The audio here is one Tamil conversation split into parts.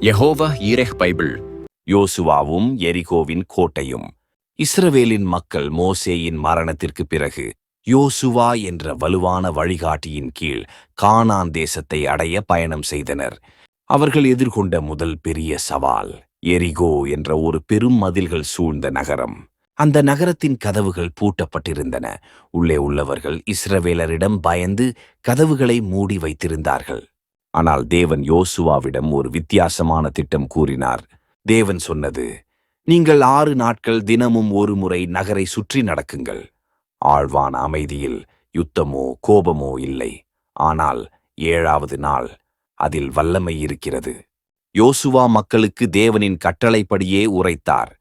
யெகோவா ஈரெக் பைபிள். யோசுவாவும் எரிகோவின் கோட்டையும். இஸ்ரவேலின் மக்கள் மோசேயின் மரணத்திற்கு பிறகு யோசுவா என்ற வலுவான வழிகாட்டியின் கீழ் கானான் தேசத்தை அடைய பயணம் செய்தனர். அவர்கள் எதிர்கொண்ட முதல் பெரிய சவால் எரிகோ என்ற ஒரு பெரும் மதில்கள் சூழ்ந்த நகரம். அந்த நகரத்தின் கதவுகள் பூட்டப்பட்டிருந்தன. உள்ளே உள்ளவர்கள் இஸ்ரவேலரிடம் பயந்து கதவுகளை மூடி வைத்திருந்தார்கள். ஆனால் தேவன் யோசுவாவிடம் ஒரு வித்தியாசமான திட்டம் கூறினார். தேவன் சொன்னது நீங்கள் ஆறு நாட்கள் தினமும் ஒரு முறை நகரை சுற்றி நடக்குங்கள். ஆழ்வான அமைதியில் யுத்தமோ கோபமோ இல்லை. ஆனால் ஏழாவது நாள் அதில் வல்லமை இருக்கிறது. யோசுவா மக்களுக்கு தேவனின் கட்டளைப்படியே உரைத்தார்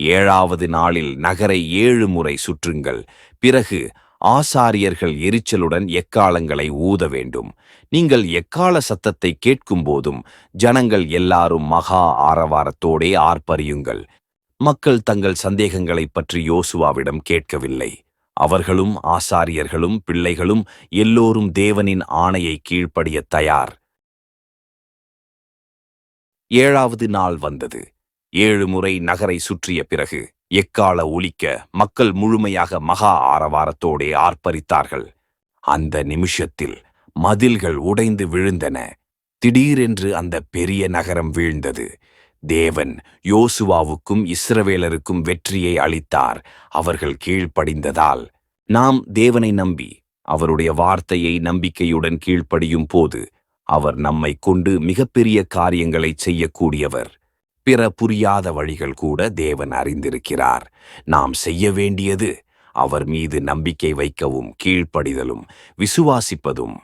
ஏழாவது நாளில் நகரை ஏழு முறை சுற்றுங்கள். பிறகு ஆசாரியர்கள் எரிச்சலுடன் எக்காலங்களை ஊத வேண்டும். நீங்கள் எக்கால சத்தத்தை கேட்கும்போதும் ஜனங்கள் எல்லாரும் மகா ஆரவாரத்தோடே ஆர்ப்பரியுங்கள். மக்கள் தங்கள் சந்தேகங்களைப் பற்றி யோசுவாவிடம் கேட்கவில்லை. அவர்களும் ஆசாரியர்களும் பிள்ளைகளும் எல்லோரும் தேவனின் ஆணையை கீழ்ப்படிய தயார். ஏழாவது நாள் வந்தது. ஏழு முறை நகரை சுற்றிய பிறகு எக்கால ஒலிக்க மக்கள் முழுமையாக மகா ஆரவாரத்தோடே ஆர்ப்பரித்தார்கள். அந்த நிமிஷத்தில் மதில்கள் உடைந்து விழுந்தன. திடீரென்று அந்த பெரிய நகரம் வீழ்ந்தது. தேவன் யோசுவாவுக்கும் இஸ்ரவேலருக்கும் வெற்றியை அளித்தார். அவர்கள் கீழ்ப்படிந்ததால் நாம் தேவனை நம்பி அவருடைய வார்த்தையை நம்பிக்கையுடன் கீழ்ப்படியும் போது அவர் நம்மை கொண்டு மிகப்பெரிய காரியங்களைச் செய்யக்கூடியவர். பிற புரியாத வழிகள் கூட தேவன் அறிந்திருக்கிறார். நாம் செய்ய வேண்டியது அவர் மீது நம்பிக்கை வைக்கவும் கீழ்ப்படிதலும் விசுவாசிப்பதும்